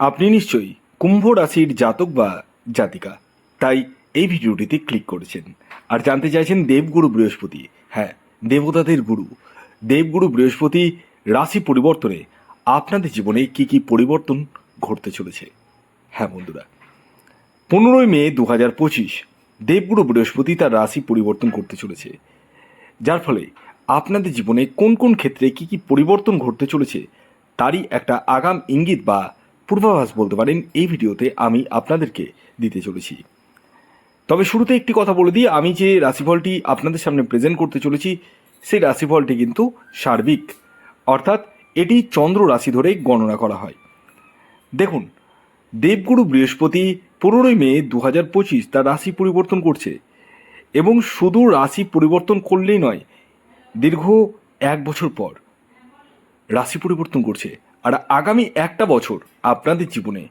আপনি নিশ্চয়ই কুম্ভ রাশির জাতক বা জাতিকা, তাই এই ভিডিওটিতে ক্লিক করেছেন। আর জানতে চাইছেন দেবগুরু বৃহস্পতি হ্যাঁ দেবতাদের গুরু। দেবগুরু বৃহস্পতি রাশি পরিবর্তনে আপনাদের জীবনে কি কি পরিবর্তন ঘটতে চলেছে? হ্যাঁ বন্ধুরা, পনেরোই মে দু হাজার পঁচিশ দেবগুরু বৃহস্পতি তার রাশি পরিবর্তন করতে চলেছে। যার ফলে আপনাদের জীবনে কোন কোন ক্ষেত্রে কি কি পরিবর্তন ঘটতে চলেছে, তারই একটা আগাম ইঙ্গিত বা পূর্বাভাস বলতে পারেন, এই ভিডিওতে আমি আপনাদেরকে দিতে চলেছি। তবে শুরুতে একটি কথা বলে দিই, আমি যে রাশিফলটি আপনাদের সামনে প্রেজেন্ট করতে চলেছি, সেই রাশিফলটি কিন্তু সার্বিক। অর্থাৎ এটি চন্দ্র রাশি ধরে গণনা করা হয়। দেখুন, দেবগুরু বৃহস্পতি পনেরোই মে দু হাজার পঁচিশ তার রাশি পরিবর্তন করছে এবং শুধু রাশি পরিবর্তন করলেই নয়, দীর্ঘ এক বছর পর রাশি পরিবর্তন করছে। আর আগামী একটা বছর আপনাদের জীবনে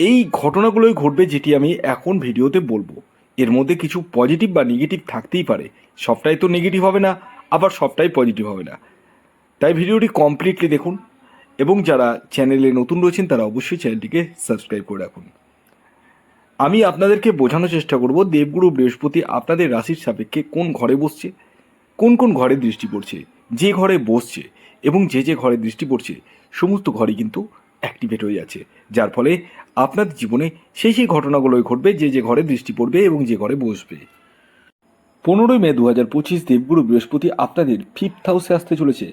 এই ঘটনাগুলোই ঘটবে যেটি আমি এখন ভিডিওতে বলব। এর মধ্যে কিছু পজিটিভ বা নেগেটিভ থাকতেই পারে। সবটাই তো নেগেটিভ হবে না, আবার সবটাই পজিটিভ হবে না। তাই ভিডিওটি কমপ্লিটলি দেখুন এবং যারা চ্যানেলে নতুন রয়েছেন, তারা অবশ্যই চ্যানেলটিকে সাবস্ক্রাইব করে রাখুন। আমি আপনাদেরকে বোঝানোর চেষ্টা করব, দেবগুরু বৃহস্পতি আপনাদের রাশির সাপেক্ষে কোন ঘরে বসছে, কোন কোন ঘরে দৃষ্টি পড়ছে, যে ঘরে বসছে এবং যে যে ঘরে দৃষ্টি পড়ছে, সমস্ত ঘরই কিন্তু অ্যাক্টিভেট হয়ে যাচ্ছে। যার ফলে আপনার জীবনে সেই সেই ঘটনাগুলোই ঘটবে, যে যে ঘরে দৃষ্টি পড়বে এবং যে ঘরে বসবে। পনেরোই মে দু হাজার পঁচিশ দেবগুরু বৃহস্পতি আপনাদের ফিফথ হাউসে আসতে চলেছে,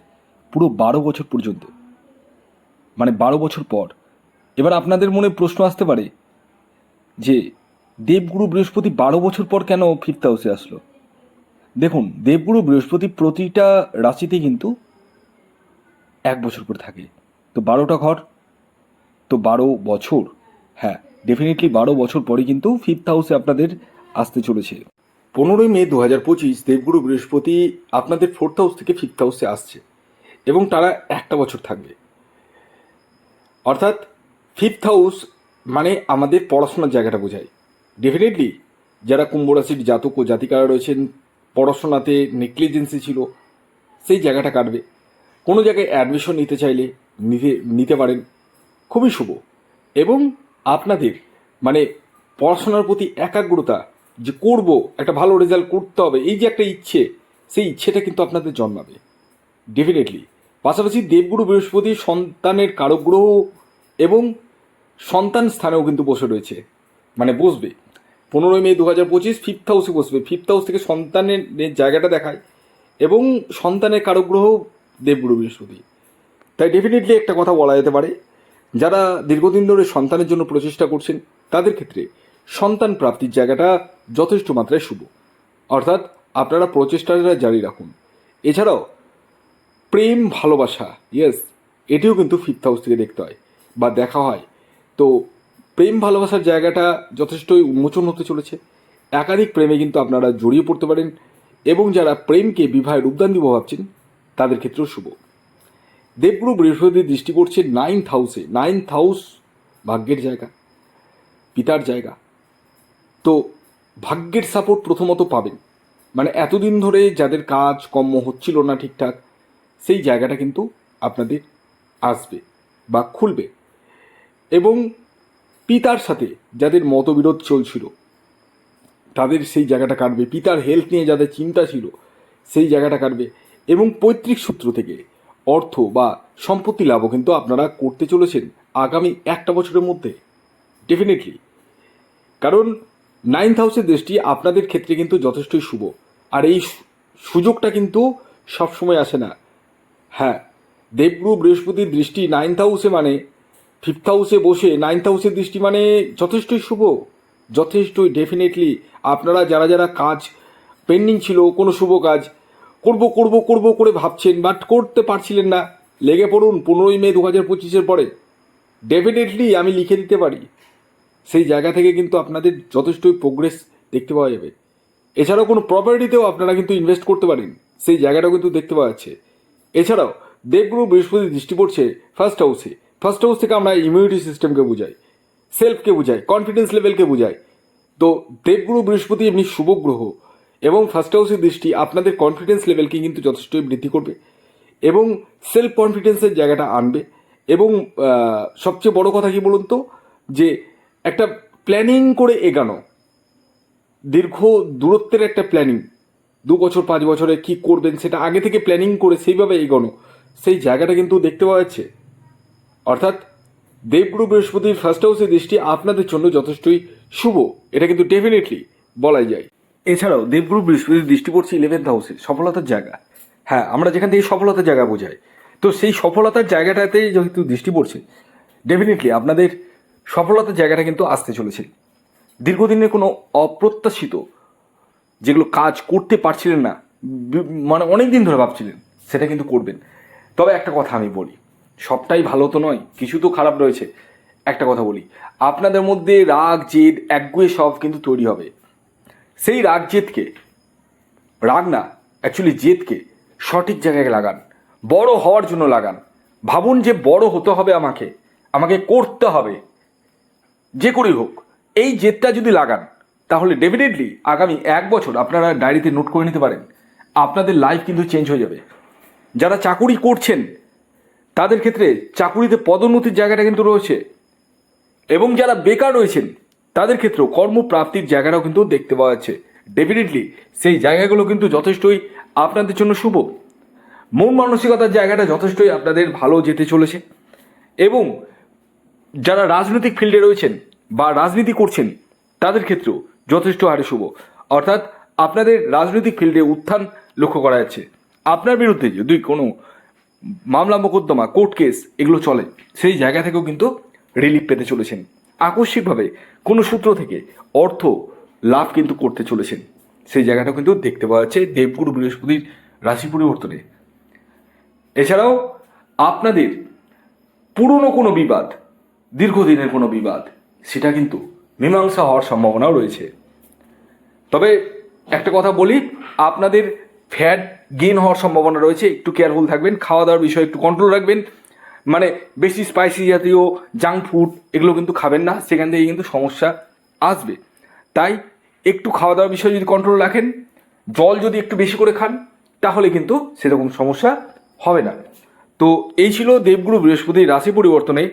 পুরো বারো বছর পর্যন্ত। মানে বারো বছর পর। এবার আপনাদের মনে প্রশ্ন আসতে পারে যে, দেবগুরু বৃহস্পতি বারো বছর পর কেন ফিফথ হাউসে আসলো? দেখুন, দেবগুরু বৃহস্পতি প্রতিটা রাশিতে কিন্তু এক বছর করে থাকে। তো বারোটা ঘর? তো বারো বছর? হ্যাঁ ডেফিনেটলি বারো বছর পরে কিন্তু ফিফথ হাউসে আপনাদের আসতে চলেছে। পনেরোই মে দু হাজার পঁচিশ দেবগুরু বৃহস্পতি আপনাদের ফোর্থ হাউস থেকে ফিফথ হাউসে আসছে এবং তারা একটা বছর থাকবে। অর্থাৎ ফিফথ হাউস মানে আমাদের পড়াশোনার জায়গাটা বোঝায়। ডেফিনেটলি যারা কুম্ভ রাশির জাতক ও জাতিকারা রয়েছেন, পড়াশোনাতে নেগলিজেন্সি ছিল, সেই জায়গাটা কাটবে। কোনো জায়গায় অ্যাডমিশন নিতে চাইলে নিতে নিতে পারেন। খুবই শুভ। এবং আপনাদের মানে পড়াশোনার প্রতি একাগ্রতা যে করব, একটা ভালো রেজাল্ট করতে হবে, এই যে একটা ইচ্ছে, সেই ইচ্ছেটা কিন্তু আপনাদের জন্মাবে। ডেফিনেটলি পাশাপাশি দেবগুরু বৃহস্পতি সন্তানের কারক গ্রহ এবং সন্তান স্থানেও কিন্তু বসে রয়েছে। মানে বসবে। পনেরোই মে দু হাজার পঁচিশ ফিফথ হাউসে বসবে। ফিফথ হাউস থেকে সন্তানের জায়গাটা দেখায় এবং সন্তানের কারক গ্রহ দেবগুরু বৃহস্পতি। তাই ডেফিনেটলি একটা কথা বলা যেতে পারে, যারা দীর্ঘদিন ধরে সন্তানের জন্য প্রচেষ্টা করছেন, তাদের ক্ষেত্রে সন্তান প্রাপ্তির জায়গাটা যথেষ্ট মাত্রায় শুভ। অর্থাৎ আপনারা প্রচেষ্টাটা জারি রাখুন। এছাড়াও প্রেম, ভালোবাসা ইয়েস এটিও কিন্তু ফিফথ হাউস থেকে দেখতে হয় বা দেখা হয়। তো প্রেম, ভালোবাসার জায়গাটা যথেষ্টই উন্মোচন হতে চলেছে। একাধিক প্রেমে কিন্তু আপনারা জড়িয়ে পড়তে পারেন এবং যারা প্রেমকে বিবাহের রূপদান দিব ভাবছেন তাদের ক্ষেত্রেও শুভ। দেবগুরু বৃহস্পতির দৃষ্টি পড়ছে নাইন্থ হাউসে নাইন্থ হাউস ভাগ্যের জায়গা, পিতার জায়গা। তো ভাগ্যের সাপোর্ট প্রথমত পাবেন। মানে এতদিন ধরে যাদের কাজ কর্ম হচ্ছিল না ঠিকঠাক, সেই জায়গাটা কিন্তু আপনাদের আসবে বা খুলবে। এবং পিতার সাথে যাদের মতবিরোধ চলছিল, তাদের সেই জায়গাটা কাটবে। পিতার হেলথ নিয়ে যাদের চিন্তা ছিল, সেই জায়গাটা কাটবে। এবং পৈতৃক সূত্র থেকে অর্থ বা সম্পত্তি লাভও কিন্তু আপনারা করতে চলেছেন আগামী একটা বছরের মধ্যে। ডেফিনেটলি কারণ নাইন্থ হাউসের দৃষ্টি আপনাদের ক্ষেত্রে কিন্তু যথেষ্টই শুভ। আর এই সুযোগটা কিন্তু সবসময় আসে না। হ্যাঁ দেবগুরু বৃহস্পতির দৃষ্টি নাইন্থ হাউসে মানে ফিফথ হাউসে বসে নাইন্থ হাউসের দৃষ্টি মানে যথেষ্টই শুভ। যথেষ্টই ডেফিনেটলি আপনারা যারা যারা কাজ পেন্ডিং ছিল, কোনো শুভ কাজ করব করব করব করে ভাবছেন বাট করতে পারছিলেন না। লেগে পড়ুন, পনেরোই মে দু হাজার পঁচিশের পরে। ডেফিনেটলি আমি লিখে দিতে পারি। সেই জায়গা থেকে কিন্তু আপনাদের যথেষ্টই প্রোগ্রেস দেখতে পাওয়া যাবে। এছাড়াও কোনো প্রপার্টিতেও আপনারা কিন্তু ইনভেস্ট করতে পারেন। সেই জায়গাটাও কিন্তু দেখতে পাওয়া যাচ্ছে। এছাড়াও, দেবগুরু বৃহস্পতি দৃষ্টি পড়ছে ফার্স্ট হাউসে ফার্স্ট হাউস থেকে আমরা ইমিউনিটি সিস্টেমকে বুঝাই। সেলফকে বুঝাই কনফিডেন্স লেভেলকে বুঝাই। তো দেবগুরু বৃহস্পতি এমনি শুভ গ্রহ। এবং ফার্স্ট হাউসের দৃষ্টি আপনাদের কনফিডেন্স লেভেলকে কিন্তু যথেষ্টই বৃদ্ধি করবে এবং সেলফ কনফিডেন্সের জায়গাটা আনবে এবং সবচেয়ে বড় কথা কি বলুন তো? যে একটা প্ল্যানিং করে এগানো, দীর্ঘ দূরত্বের একটা প্ল্যানিং দু বছর, পাঁচ বছরে কি করবেন সেটা আগে থেকে প্ল্যানিং করে সেইভাবে এগোনো, সেই জায়গাটা কিন্তু দেখতে পাওয়া যাচ্ছে। অর্থাৎ দেবগুরু বৃহস্পতির ফার্স্ট হাউসের দৃষ্টি আপনাদের জন্য যথেষ্টই শুভ, এটা কিন্তু ডেফিনেটলি বলাই যায়। এছাড়াও দেবগুরু বৃহস্পতির দৃষ্টি পড়ছে ইলেভেন্থ হাউসে সফলতার জায়গা। হ্যাঁ আমরা যেখান থেকে সফলতার জায়গা বোঝাই। তো সেই সফলতার জায়গাটাতে যেহেতু দৃষ্টি পড়ছে ডেফিনেটলি আপনাদের সফলতার জায়গাটা কিন্তু আসতে চলেছে। দীর্ঘদিনের কোনো অপ্রত্যাশিত যেগুলো কাজ করতে পারছিলেন না মানে অনেক দিন ধরে ভাবছিলেন, সেটা কিন্তু করবেন। তবে একটা কথা আমি বলি, সবটাই ভালো তো নয়, কিছু তো খারাপ রয়েছে। একটা কথা বলি, আপনাদের মধ্যে রাগ, জেদ, একগুয়ে সব কিন্তু তৈরি হবে। সেই রাগ জেদকে, রাগ না অ্যাকচুয়ালি জেদকে সঠিক জায়গায় লাগান, বড় হওয়ার জন্য লাগান। ভাবুন যে বড় হতে হবে আমাকে আমাকে করতে হবে। যে করেই হোক, এই জেদটা যদি লাগান, তাহলে ডেফিনেটলি আগামী এক বছর আপনারা ডায়েরিতে নোট করে নিতে পারেন, আপনাদের লাইফ কিন্তু চেঞ্জ হয়ে যাবে। যারা চাকুরি করছেন, তাদের ক্ষেত্রে চাকুরিতে পদোন্নতির জায়গাটা কিন্তু রয়েছে। এবং যারা বেকার রয়েছেন তাদের ক্ষেত্রেও কর্মপ্রাপ্তির জায়গাটাও কিন্তু দেখতে পাওয়া যাচ্ছে। ডেফিনেটলি সেই জায়গাগুলো কিন্তু যথেষ্টই আপনাদের জন্য শুভ। মন মানসিকতার জায়গাটা যথেষ্টই আপনাদের ভালো যেতে চলেছে। এবং যারা রাজনৈতিক ফিল্ডে রয়েছেন বা রাজনীতি করছেন, তাদের ক্ষেত্রেও যথেষ্ট হারে শুভ। অর্থাৎ আপনাদের রাজনৈতিক ফিল্ডে উত্থান লক্ষ্য করা যাচ্ছে। আপনার বিরুদ্ধে যদি কোনো মামলা, মোকদ্দমা, কোর্ট কেস এগুলো চলে, সেই জায়গা থেকেও কিন্তু রিলিফ পেতে চলেছেন। আকস্মিকভাবে কোনো সূত্র থেকে অর্থ লাভ কিন্তু করতে চলেছেন। সেই জায়গাটাও কিন্তু দেখতে পাওয়া যাচ্ছে দেবগুরু বৃহস্পতির রাশি পরিবর্তনে। এছাড়াও আপনাদের পুরনো কোনো বিবাদ, দীর্ঘদিনের কোনো বিবাদ, সেটা কিন্তু মীমাংসা হওয়ার সম্ভাবনাও রয়েছে। তবে একটা কথা বলি, আপনাদের ফ্যাট গেন হওয়ার সম্ভাবনা রয়েছে, একটু কেয়ারফুল থাকবেন খাওয়া দাওয়ার বিষয়ে একটু কন্ট্রোল রাখবেন। মানে বেশি স্পাইসি জাতীয় জাঙ্ক ফুড এগুলো কিন্তু খাবেন না, সেখান থেকে কিন্তু সমস্যা আসবে। তাই একটু খাওয়া দাওয়ার বিষয়ে যদি কন্ট্রোল রাখেন, জল যদি একটু বেশি করে খান, তাহলে কিন্তু সেরকম সমস্যা হবে না। তো এই ছিল দেবগুরু বৃহস্পতির রাশি পরিবর্তনে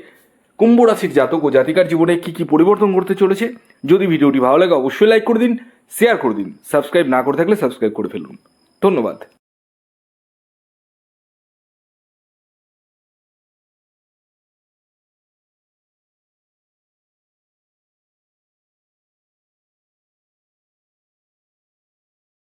কুম্ভ রাশির জাতক ও জাতিকার জীবনে কি কি পরিবর্তন করতে চলেছে। যদি ভিডিওটি ভালো লাগে, অবশ্যই লাইক করে দিন শেয়ার করে দিন। সাবস্ক্রাইব না করে থাকলে সাবস্ক্রাইব করে ফেলুন। ধন্যবাদ।